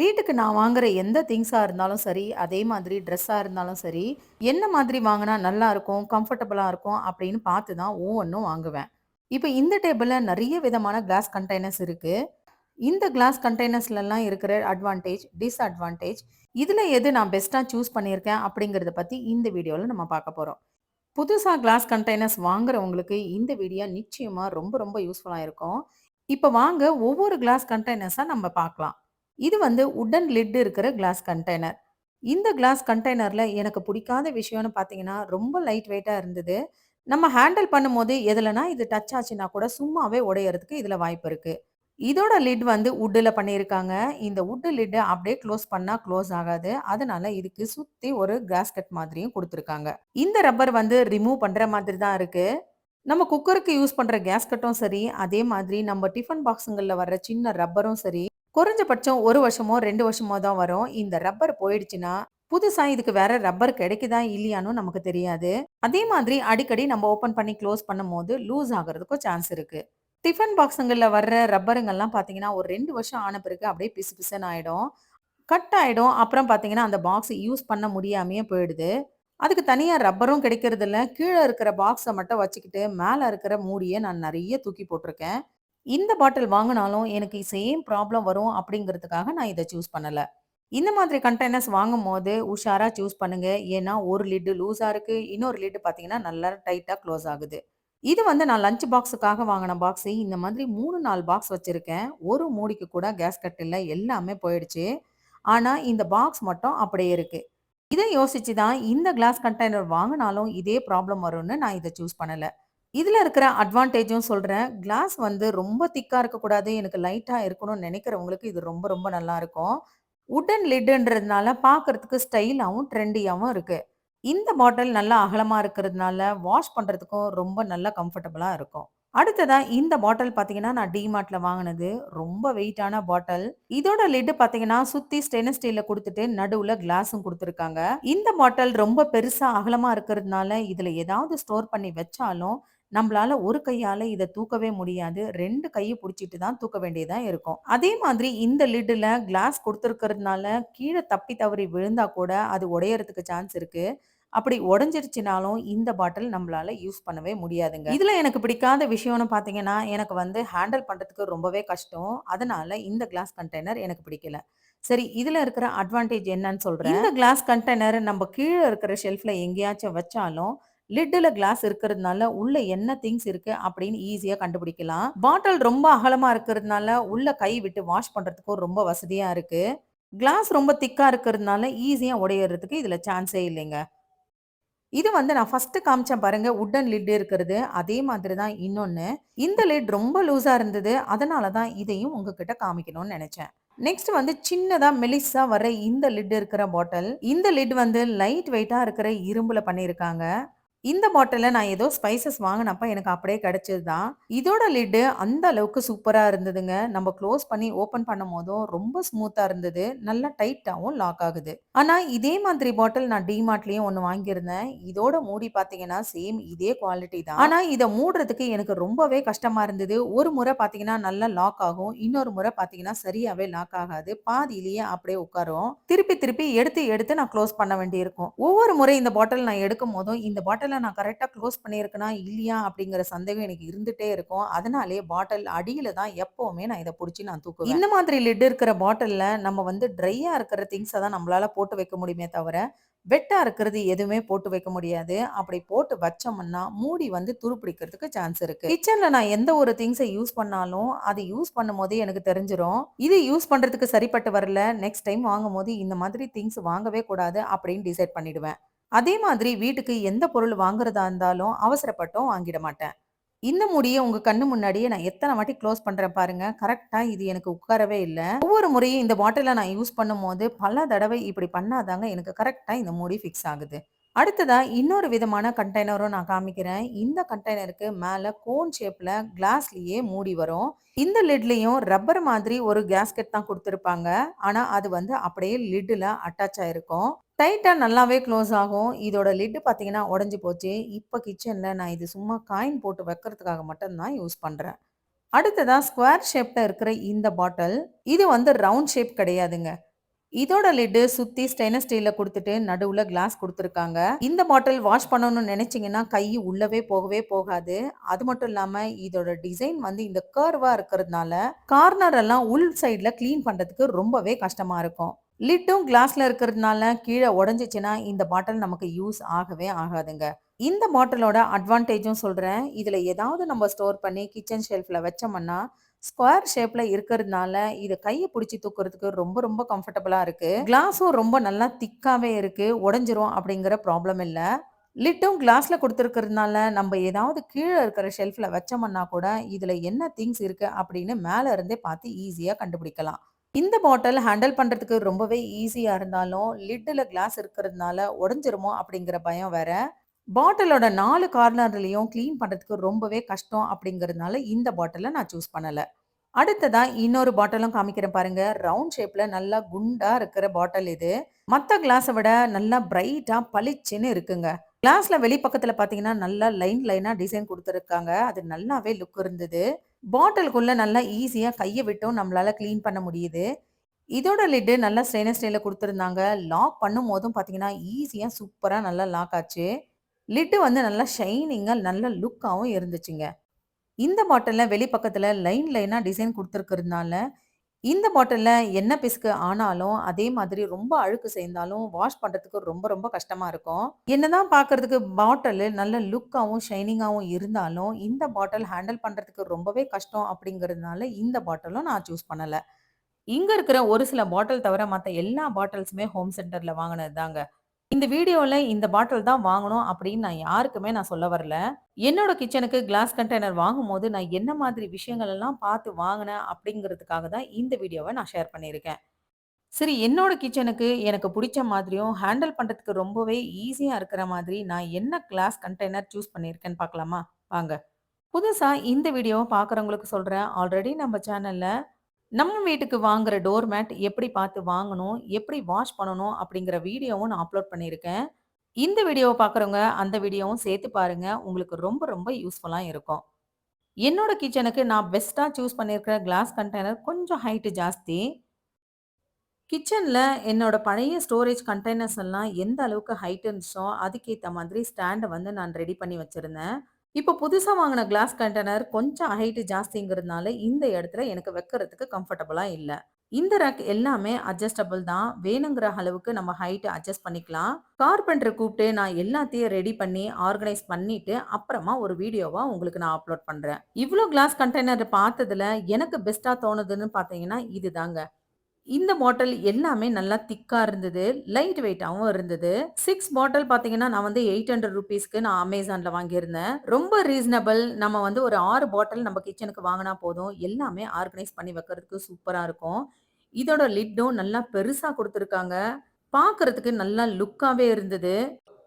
வீட்டுக்கு நான் வாங்குற எந்த திங்ஸாக இருந்தாலும் சரி, அதே மாதிரி ட்ரெஸ்ஸாக இருந்தாலும் சரி, என்ன மாதிரி வாங்கினா நல்லா இருக்கும் கம்ஃபர்டபுளாக இருக்கும் அப்படின்னு பார்த்து தான் ஒவ்வொன்றும் வாங்குவேன். இப்போ இந்த டேபிளில் நிறைய விதமான கிளாஸ் கண்டெய்னர்ஸ் இருக்குது இந்த கிளாஸ் கண்டெய்னர்ஸ்லலாம் இருக்கிற அட்வான்டேஜ், டிஸ்அட்வான்டேஜ், இதில் எது நான் பெஸ்ட்டாக சூஸ் பண்ணியிருக்கேன் அப்படிங்கிறத பற்றி இந்த வீடியோவில் நம்ம பார்க்க போகிறோம் புதுசாக கிளாஸ் கண்டெய்னர்ஸ் வாங்குறவங்களுக்கு இந்த வீடியோ நிச்சயமாக ரொம்ப ரொம்ப யூஸ்ஃபுல்லாக இருக்கும். இப்போ வாங்க ஒவ்வொரு கிளாஸ் கண்டெய்னர்ஸாக நம்ம பார்க்கலாம். இது வந்து வுட்டன் லிட் இருக்கிற கிளாஸ் கண்டெய்னர். இந்த கிளாஸ் கண்டெய்னரில் எனக்கு பிடிக்காத விஷயம்னு பார்த்தீங்கன்னா, ரொம்ப லைட் வெயிட்டாக இருந்தது. நம்ம ஹேண்டில் பண்ணும்போது எதுலனா இது டச் ஆச்சுன்னா கூட சும்மாவே உடையறதுக்கு இதில் வாய்ப்பு இருக்குது இதோட லிட் வந்து உட்டில் பண்ணியிருக்காங்க. இந்த உட்டு லிட்டு அப்படியே க்ளோஸ் பண்ணால் க்ளோஸ் ஆகாது. அதனால இதுக்கு சுற்றி ஒரு கிராஸ்கட் மாதிரியும் கொடுத்துருக்காங்க இந்த ரப்பர் வந்து ரிமூவ் பண்ணுற மாதிரி தான் இருக்குது நம்ம குக்கருக்கு யூஸ் பண்ணுற கேஸ்கட்டும் சரி, அதே மாதிரி நம்ம டிஃபன் பாக்ஸுங்களில் வர்ற சின்ன ரப்பரும் சரி, குறைஞ்சபட்சம் ஒரு வருஷமோ, ரெண்டு வருஷமோ தான் வரும். இந்த ரப்பர் போயிடுச்சுன்னா, புதுசா இதுக்கு வேற ரப்பர் கிடைக்குதா இல்லையான்னு நமக்கு தெரியாது. அதே மாதிரி அடிக்கடி நம்ம ஓப்பன் பண்ணி க்ளோஸ் பண்ணும் போது லூஸ் ஆகுறதுக்கும் சான்ஸ் இருக்கு. டிஃபன் பாக்ஸுங்களில் வர்ற ரப்பருங்கள்லாம் பார்த்தீங்கன்னா, ஒரு ரெண்டு வருஷம் ஆன பிறகு அப்படியே பிசு பிசுன்னு ஆகிடும் கட் ஆகிடும் அப்புறம் பார்த்தீங்கன்னா, அந்த பாக்ஸ் யூஸ் பண்ண முடியாமையே போயிடுது. அதுக்கு தனியாக ரப்பரும் கிடைக்கிறதில்ல. கீழே இருக்கிற பாக்ஸை மட்டும் வச்சுக்கிட்டு, மேலே இருக்கிற மூடியை நான் நிறைய தூக்கி போட்டிருக்கேன் இந்த பாட்டில் வாங்கினாலும் எனக்கு சேம் ப்ராப்ளம் வரும் அப்படிங்கிறதுக்காக நான் இதை சூஸ் பண்ணலை இந்த மாதிரி கண்டெய்னர்ஸ் வாங்கும்போது உஷாராக சூஸ் பண்ணுங்க. ஏன்னா, ஒரு லிட்டு லூஸாக இருக்குது இன்னொரு லிட்டு பார்த்தீங்கன்னா, நல்லா டைட்டாக க்ளோஸ் ஆகுது. இது வந்து நான் லஞ்ச் பாக்ஸுக்காக வாங்கின பாக்ஸு. இந்த மாதிரி 3, 4 பாக்ஸ் வச்சுருக்கேன் ஒரு மூடிக்கு கூட கேஸ் கட்டில் எல்லாமே போயிடுச்சு. ஆனால் இந்த பாக்ஸ் மட்டும் அப்படியே இருக்குது இதை யோசிச்சு தான் இந்த கிளாஸ் கண்டெய்னர் வாங்கினாலும் இதே ப்ராப்ளம் வரும்னு நான் இதை சூஸ் பண்ணலை இதில் இருக்கிற அட்வான்டேஜும் சொல்கிறேன் கிளாஸ் வந்து ரொம்ப திக்காக இருக்கக்கூடாது. எனக்கு லைட்டாக இருக்கணும்னு நினைக்கிறவங்களுக்கு இது ரொம்ப ரொம்ப நல்லாயிருக்கும் உடன் லிட்டுன்றதுனால பார்க்கறதுக்கு ஸ்டைலாகவும் ட்ரெண்டியாகவும் இருக்குது இந்த பாட்டில் நல்லா அகலமாக இருக்கிறதுனால, வாஷ் பண்ணுறதுக்கும் ரொம்ப நல்லா கம்ஃபர்டபுளாக இருக்கும். அடுத்ததாக இந்த பாட்டில் பார்த்தீங்கன்னா, நான் டிமார்ட்டில் வாங்கினது ரொம்ப வெயிட்டான பாட்டில். இதோட லிட் பார்த்தீங்கன்னா, சுற்றி ஸ்டெயின்லெஸ் ஸ்டீலில் கொடுத்துட்டு நடுவில் கிளாஸும் கொடுத்துருக்காங்க இந்த பாட்டில் ரொம்ப பெருசாக அகலமாக இருக்கிறதுனால, இதில் ஏதாவது ஸ்டோர் பண்ணி வச்சாலும், நம்மளால ஒரு கையால இதை தூக்கவே முடியாது. ரெண்டு கையை பிடிச்சிட்டு தான் தூக்க வேண்டியதா இருக்கும். அதே மாதிரி இந்த லிட்டுல கிளாஸ் கொடுத்துருக்கிறதுனால கீழே தப்பி தவறி விழுந்தா கூட அது உடையறதுக்கு சான்ஸ் இருக்கு. அப்படி உடஞ்சிருச்சுனாலும் இந்த பாட்டில் நம்மளால யூஸ் பண்ணவே முடியாதுங்க. இதுல எனக்கு பிடிக்காத விஷயம்னு பார்த்தீங்கன்னா, எனக்கு வந்து ஹேண்டில் பண்றதுக்கு ரொம்பவே கஷ்டம். அதனால இந்த கிளாஸ் கண்டெய்னர் எனக்கு பிடிக்கல. சரி, இதுல இருக்கிற அட்வான்டேஜ் என்னன்னு சொல்றேன். இந்த கிளாஸ் கண்டெய்னர் நம்ம கீழே இருக்கிற ஷெல்ஃப்ல எங்கேயாச்சும் வச்சாலும், லிட்டில் கிளாஸ் இருக்கிறதுனால, உள்ள என்ன திங்ஸ் இருக்கு அப்படின்னு ஈஸியாக கண்டுபிடிக்கலாம். பாட்டில் ரொம்ப அகலமாக இருக்கிறதுனால, உள்ள கை விட்டு வாஷ் பண்ணுறதுக்கும் ரொம்ப வசதியாக இருக்கு. கிளாஸ் ரொம்ப திக்காக இருக்கிறதுனால, ஈஸியாக உடையிறதுக்கு இதில் சான்ஸே இல்லைங்க. இது வந்து நான் ஃபஸ்ட்டு காமிச்சேன் பாருங்க, உட்டன் லிட் இருக்கிறது. அதே மாதிரி தான் இன்னொன்று இந்த லிட் ரொம்ப லூஸாக இருந்தது. அதனால தான் இதையும் உங்ககிட்ட காமிக்கணும்னு நினச்சேன் நெக்ஸ்ட் வந்து சின்னதா மெலிசா வர இந்த லிட் இருக்கிற பாட்டில். இந்த லிட் வந்து லைட் வெயிட்டா இருக்கிற இரும்புல பண்ணியிருக்காங்க. இந்த பாட்டிலில் நான் ஏதோ ஸ்பைசஸ் வாங்கினப்போ எனக்கு அப்படியே கிடைச்சது தான். இதோட லிட் அந்த அளவுக்கு சூப்பராக இருந்ததுங்க. நம்ம க்ளோஸ் பண்ணி ஓப்பன் பண்ணும் போதும் ரொம்ப ஸ்மூத்தாக இருந்தது. நல்லா டைட்டாகவும் லாக் ஆகுது. ஆனால் இதே மாதிரி பாட்டில் நான் டிமார்ட்லேயும் ஒன்று வாங்கியிருந்தேன். இதோட மூடி பார்த்தீங்கன்னா, சேம் இதே குவாலிட்டி தான். ஆனால் இதை மூடுறதுக்கு எனக்கு ரொம்பவே கஷ்டமாக இருந்தது. ஒரு முறை பார்த்தீங்கன்னா, நல்லா லாக் ஆகும். இன்னொரு முறை பார்த்தீங்கன்னா, சரியாகவே லாக் ஆகாது. பாதியிலேயே அப்படியே உட்காரும். திருப்பி திருப்பி எடுத்து எடுத்து நான் க்ளோஸ் பண்ண வேண்டியிருக்கும். ஒவ்வொரு முறை இந்த பாட்டில் நான் எடுக்கும் போதும் இந்த பாட்டில் நான் கரெக்டாக க்ளோஸ் பண்ணியிருக்கேனா இல்லையா அப்படிங்கிற சந்தேகம் எனக்கு இருந்துகிட்டே இருக்கும். அதனாலேயே பாட்டில் அடியில் தான் எப்போவுமே நான் இதை பிடிச்சி நான் தூக்குவேன். இந்த மாதிரி லிட் இருக்கிற பாட்டிலில் நம்ம வந்து ட்ரையாக இருக்கிற திங்ஸை தான் நம்மளால் போட்டு வைக்க முடியுமே தவிர, வெட்டா இருக்கிறது எதுவுமே போட்டு வைக்க முடியாது. அப்படி போட்டு வச்சோம்னா, மூடி வந்து துருப்பிடிக்கிறதுக்கு சான்ஸ் இருக்கு. கிச்சன்ல நான் எந்த ஒரு திங்ஸை யூஸ் பண்ணாலும், அது யூஸ் பண்ணும் போதே எனக்கு தெரிஞ்சிரும். இது யூஸ் பண்றதுக்கு சரிப்பட்டு வரல. நெக்ஸ்ட் டைம் வாங்கும்போது இந்த மாதிரி திங்ஸ் வாங்கவே கூடாது அப்படின்னு டிசைட் பண்ணிடுவேன். அதே மாதிரி வீட்டுக்கு எந்த பொருள் வாங்குறதா இருந்தாலும் அவசரப்பட்டும் வாங்கிட மாட்டேன். இந்த மூடியை உங்க கண்ணு முன்னாடியே நான் எத்தனை வாட்டி க்ளோஸ் பண்றேன் பாருங்க. கரெக்டா இது எனக்கு உட்காரவே இல்லை ஒவ்வொரு முறையும் இந்த பாட்டில நான் யூஸ் பண்ணும்போது, பல தடவை இப்படி பண்ணாதாங்க எனக்கு கரெக்டா இந்த மூடி ஃபிக்ஸ் ஆகுது. அடுத்ததா இன்னொரு விதமான கண்டெய்னரும் நான் காமிக்கிறேன். இந்த கண்டெய்னருக்கு மேல கோன் ஷேப்ல கிளாஸ்லயே மூடி வரும். இந்த லிட்லயும் ரப்பர் மாதிரி ஒரு கேஸ்கெட் தான் கொடுத்துருப்பாங்க ஆனா, அது வந்து அப்படியே லிட்ல அட்டாச் ஆயிருக்கும். டைட்டாக நல்லாவே க்ளோஸ் ஆகும். இதோட லிட்டு பார்த்தீங்கன்னா உடஞ்சி போச்சு. இப்போ கிச்சனில் நான் இது சும்மா காயின் போட்டு வைக்கிறதுக்காக மட்டும் தான் யூஸ் பண்ணுறேன் அடுத்ததாக ஸ்கொயர் ஷேப்பில் இருக்கிற இந்த பாட்டில். இது வந்து ரவுண்ட் ஷேப் கிடையாதுங்க. இதோட லிட்டு சுற்றி ஸ்டெயின்லெஸ் ஸ்டீலில் கொடுத்துட்டு நடுவில் கிளாஸ் கொடுத்துருக்காங்க இந்த பாட்டில் வாஷ் பண்ணணும்னு நினச்சிங்கன்னா கை உள்ளவே போகவே போகாது. அது மட்டும் இல்லாமல் இதோட டிசைன் வந்து இந்த கர்வாக இருக்கிறதுனால, கார்னர் எல்லாம் உள் சைடில் க்ளீன் பண்ணுறதுக்கு ரொம்பவே கஷ்டமாக இருக்கும். லிட்டும் கிளாஸில் இருக்கிறதுனால கீழே உடஞ்சிச்சின்னா இந்த பாட்டில் நமக்கு யூஸ் ஆகவே ஆகாதுங்க. இந்த பாட்டிலோட அட்வான்டேஜும் சொல்கிறேன் இதில் ஏதாவது நம்ம ஸ்டோர் பண்ணி கிச்சன் ஷெல்ஃபில் வச்சோம்னா, ஸ்கொயர் ஷேப்ல இருக்கிறதுனால, இது கையை பிடிச்சி தூக்குறதுக்கு ரொம்ப ரொம்ப கம்ஃபர்டபுளா இருக்கு. கிளாஸும் ரொம்ப நல்லா திக்காவே இருக்கு. உடஞ்சிரும் அப்படிங்கிற ப்ராப்ளம் இல்லை லிட்டும் கிளாஸில் கொடுத்துருக்கிறதுனால நம்ம ஏதாவது கீழே இருக்கிற ஷெல்ஃபில் வச்சோம்னா கூட, இதில் என்ன திங்ஸ் இருக்குது அப்படின்னு மேலே இருந்தே பார்த்து ஈஸியாக கண்டுபிடிக்கலாம். இந்த பாட்டில் ஹேண்டில் பண்ணுறதுக்கு ரொம்பவே ஈஸியாக இருந்தாலும், லிட்டில் கிளாஸ் இருக்கிறதுனால உடஞ்சிருமோ அப்படிங்கிற பயம் வேற. பாட்டிலோட நாலு கார்னர்லையும் கிளீன் பண்ணுறதுக்கு ரொம்பவே கஷ்டம் அப்படிங்கிறதுனால, இந்த பாட்டில நான் சூஸ் பண்ணலை அடுத்ததாக இன்னொரு பாட்டிலும் காமிக்கிறேன் பாருங்க. ரவுண்ட் ஷேப்பில் நல்லா குண்டாக இருக்கிற பாட்டில் இது. மற்ற கிளாஸை விட நல்லா பிரைட்டாக பளிச்சுன்னு இருக்குங்க. கிளாஸில் வெளிப்பக்கத்தில் பார்த்தீங்கன்னா, நல்லா லைன் லைனாக டிசைன் கொடுத்துருக்காங்க அது நல்லாவே லுக் இருந்தது. பாட்டிலுக்குள்ளே நல்லா ஈஸியாக கையை விட்டும் நம்மளால் க்ளீன் பண்ண முடியுது. இதோட லிட்டு நல்லா ஸ்டெயின்லெஸ் ஸ்டீலில் கொடுத்துருந்தாங்க லாக் பண்ணும்போதும் பார்த்தீங்கன்னா, ஈஸியாக சூப்பராக நல்லா லாக் ஆச்சு. லிட்டு வந்து நல்லா ஷைனிங்காக நல்ல லுக்காகவும் இருந்துச்சுங்க. இந்த பாட்டிலில் வெளிப்பக்கத்தில் லைன் லைனாக டிசைன் கொடுத்துருக்கிறதுனால இந்த பாட்டிலில் என்ன பிசுக்கு ஆனாலும், அதே மாதிரி ரொம்ப அழுக்கு சேர்ந்தாலும் வாஷ் பண்ணுறதுக்கு ரொம்ப ரொம்ப கஷ்டமாக இருக்கும். என்னதான் பார்க்கறதுக்கு பாட்டில் நல்ல லுக்காகவும் ஷைனிங்காகவும் இருந்தாலும், இந்த பாட்டில் ஹேண்டில் பண்ணுறதுக்கு ரொம்பவே கஷ்டம் அப்படிங்கிறதுனால, இந்த பாட்டிலும் நான் சூஸ் பண்ணலை இங்கே இருக்கிற ஒரு சில பாட்டில் தவிர மற்ற எல்லா பாட்டில்ஸுமே ஹோம் சென்டரில் வாங்கினது தாங்க. இந்த வீடியோவில் இந்த பாட்டில் தான் வாங்கணும் அப்படின்னு நான் யாருக்குமே நான் சொல்ல வரல. என்னோட கிச்சனுக்கு கிளாஸ் கண்டெய்னர் வாங்கும்போது நான் என்ன மாதிரி விஷயங்கள் எல்லாம் பார்த்து வாங்கினேன் அப்படிங்கிறதுக்காக தான் இந்த வீடியோவை நான் ஷேர் பண்ணியிருக்கேன். சரி என்னோட கிச்சனுக்கு எனக்கு பிடிச்ச மாதிரியும், ஹேண்டில் பண்ணுறதுக்கு ரொம்பவே ஈஸியாக இருக்கிற மாதிரி நான் என்ன கிளாஸ் கண்டெய்னர் சூஸ் பண்ணியிருக்கேன்னு பார்க்கலாமா? வாங்க. புதுசாக இந்த வீடியோவை பார்க்குறவங்களுக்கு சொல்கிறேன் ஆல்ரெடி நம்ம சேனலில் நம்ம வீட்டுக்கு வாங்குற டோர் மேட் எப்படி பார்த்து வாங்கணும், எப்படி வாஷ் பண்ணணும் அப்படிங்கிற வீடியோவும் நான் அப்லோட் பண்ணியிருக்கேன். இந்த வீடியோவை பார்க்குறவங்க அந்த வீடியோவும் சேர்த்து பாருங்க. உங்களுக்கு ரொம்ப ரொம்ப யூஸ்ஃபுல்லாக இருக்கும். என்னோட கிச்சனுக்கு நான் பெஸ்ட்டாக சூஸ் பண்ணியிருக்கிற கிளாஸ் கண்டெய்னர் கொஞ்சம் ஹைட்டு ஜாஸ்தி. கிச்சனில் என்னோட பழைய ஸ்டோரேஜ் கண்டெய்னர்ஸ் எல்லாம் எந்த அளவுக்கு ஹைட் இருந்துச்சோ, அதுக்கேற்ற மாதிரி ஸ்டாண்டை வந்து நான் ரெடி பண்ணி வச்சுருந்தேன் இப்போ புதுசாக வாங்கின கிளாஸ் கண்டெய்னர் கொஞ்சம் ஹைட்டு ஜாஸ்திங்கிறதுனால, இந்த இடத்துல எனக்கு வைக்கிறதுக்கு கம்ஃபர்டபுளாக இல்லை இந்த ரேக் எல்லாமே அட்ஜஸ்டபிள் தான். வேணுங்கிற அளவுக்கு நம்ம ஹைட்டு அட்ஜஸ்ட் பண்ணிக்கலாம். கார்பெண்டர கூப்பிட்டு நான் எல்லாத்தையும் ரெடி பண்ணி, ஆர்கனைஸ் பண்ணிட்டு, அப்புறமா ஒரு வீடியோவா உங்களுக்கு நான் அப்லோட் பண்றேன். இவ்வளோ கிளாஸ் கண்டெய்னர் பார்த்ததுல எனக்கு பெஸ்ட்டாக தோணுதுன்னு பார்த்தீங்கன்னா, இதுதாங்க. இந்த பாட்டில் எல்லாமே நல்லா திக்கா இருந்தது. லைட் வெயிட்டாகவும் இருந்தது. சிக்ஸ் பாட்டில் பார்த்தீங்கன்னா, நான் வந்து ₹800க்கு நான் அமேசானில் வாங்கியிருந்தேன். ரொம்ப ரீசனபிள். நம்ம வந்து ஒரு ஆறு பாட்டில் நம்ம கிச்சனுக்கு வாங்கினா போதும். எல்லாமே ஆர்கனைஸ் பண்ணி வைக்கிறதுக்கு சூப்பரா இருக்கும். இதோட லிட்டும் நல்லா பெருசா கொடுத்துருக்காங்க பார்க்கறதுக்கு நல்லா லுக்காவே இருந்தது.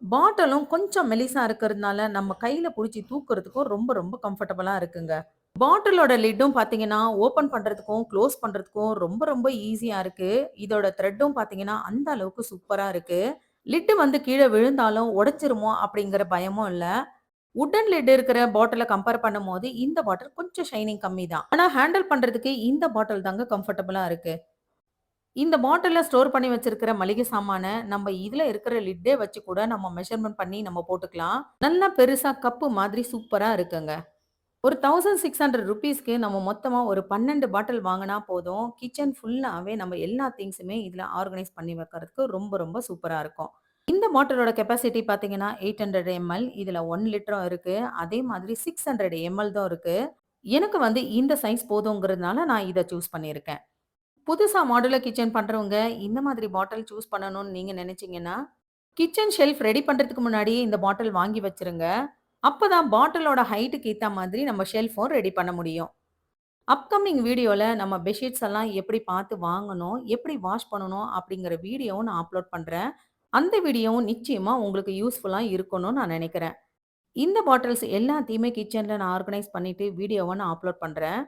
பாட்டிலும் கொஞ்சம் மெலிசா இருக்கிறதுனால, நம்ம கையில பிடிச்சி தூக்குறதுக்கும் ரொம்ப ரொம்ப கம்ஃபர்டபுளா இருக்குங்க. பாட்டிலோட லிட்டும் பார்த்தீங்கன்னா, ஓப்பன் பண்ணுறதுக்கும் க்ளோஸ் பண்ணுறதுக்கும் ரொம்ப ரொம்ப ஈஸியாக இருக்குது இதோட த்ரெட்டும் பார்த்தீங்கன்னா, அந்த அளவுக்கு சூப்பராக இருக்குது லிட்டு வந்து கீழே விழுந்தாலும் உடைஞ்சிருமோ அப்படிங்கிற பயமும் இல்லை வுட்டன் லிட் இருக்கிற பாட்டில கம்பேர் பண்ணும்போது, இந்த பாட்டில் கொஞ்சம் ஷைனிங் கம்மி தான். ஆனால் ஹேண்டில் பண்ணுறதுக்கு இந்த பாட்டில் தாங்க கம்ஃபர்டபுளாக இருக்குது இந்த பாட்டிலில் ஸ்டோர் பண்ணி வச்சிருக்கிற மளிகை சாமானை நம்ம இதில் இருக்கிற லிட்டே வச்சு கூட நம்ம மெஷர்மெண்ட் பண்ணி நம்ம போட்டுக்கலாம். நல்லா பெருசாக கப்பு மாதிரி சூப்பராக இருக்குங்க. ஒரு ₹1600க்கு நம்ம மொத்தமாக ஒரு 12 பாட்டில் வாங்கினா போதும். கிச்சன் ஃபுல்லாகவே நம்ம எல்லா திங்ஸுமே இதில் ஆர்கனைஸ் பண்ணி வைக்கிறதுக்கு ரொம்ப ரொம்ப சூப்பராக இருக்கும். இந்த மோட்டரோட கெப்பாசிட்டி பார்த்தீங்கன்னா, 800 எம்.எல். இதில் ஒன் லிட்டரும் இருக்குது அதே மாதிரி 600 எம்.எல் தான் இருக்குது எனக்கு வந்து இந்த சைஸ் போதுங்கிறதுனால நான் இதை சூஸ் பண்ணியிருக்கேன். புதுசாக மாடுலர் கிச்சன் பண்ணுறவங்க இந்த மாதிரி பாட்டில் சூஸ் பண்ணணும்னு நீங்கள் நினச்சிங்கன்னா கிச்சன் ஷெல்ஃப் ரெடி பண்ணுறதுக்கு முன்னாடியே இந்த பாட்டில் வாங்கி வச்சுருங்க. அப்பதான் பாட்டிலோட ஹைட்டுக்கு ஏற்ற மாதிரி நம்ம ஷெல்ஃபும் ரெடி பண்ண முடியும். அப்கமிங் வீடியோவில் நம்ம பெட்ஷீட்ஸ் எல்லாம் எப்படி பார்த்து வாங்கணும், எப்படி வாஷ் பண்ணணும் அப்படிங்கிற வீடியோவும் நான் அப்லோட் பண்ணுறேன் அந்த வீடியோவும் நிச்சயமாக உங்களுக்கு யூஸ்ஃபுல்லாக இருக்கணும்னு நான் நினைக்கிறேன். இந்த பாட்டில்ஸ் எல்லாத்தையுமே கிச்சனில் நான் ஆர்கனைஸ் பண்ணிவிட்டு வீடியோவை நான் அப்லோட் பண்ணுறேன்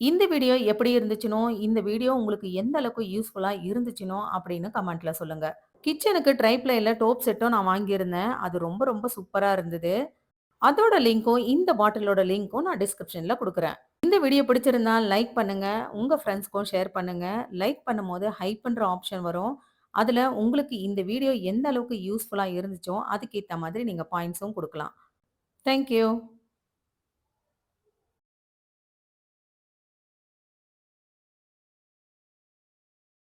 இந்த வீடியோ எப்படி இருந்துச்சுனோ, இந்த வீடியோ உங்களுக்கு எந்த அளவுக்கு யூஸ்ஃபுல்லாக இருந்துச்சுனோ அப்படின்னு கமெண்ட்டில் சொல்லுங்கள் கிச்சனுக்கு ட்ரை ப்ளேல டோப் செட்டும் நான் வாங்கியிருந்தேன். அது ரொம்ப ரொம்ப சூப்பராக இருந்தது. அதோட லிங்க்கும், இந்த பாட்டிலோட லிங்க்கும் நான் டிஸ்கிரிப்ஷனில் கொடுக்குறேன் இந்த வீடியோ பிடிச்சிருந்தா லைக் பண்ணுங்க. உங்கள் ஃப்ரெண்ட்ஸ்க்கும் ஷேர் பண்ணுங்க. லைக் பண்ணும்போது ஹைப்ன்ற ஆப்ஷன் வரும். அதில் உங்களுக்கு இந்த வீடியோ எந்த அளவுக்கு யூஸ்ஃபுல்லாக இருந்துச்சோ, அதுக்கேற்ற மாதிரி நீங்கள் பாயிண்ட்ஸும் கொடுக்கலாம் தேங்க் யூ.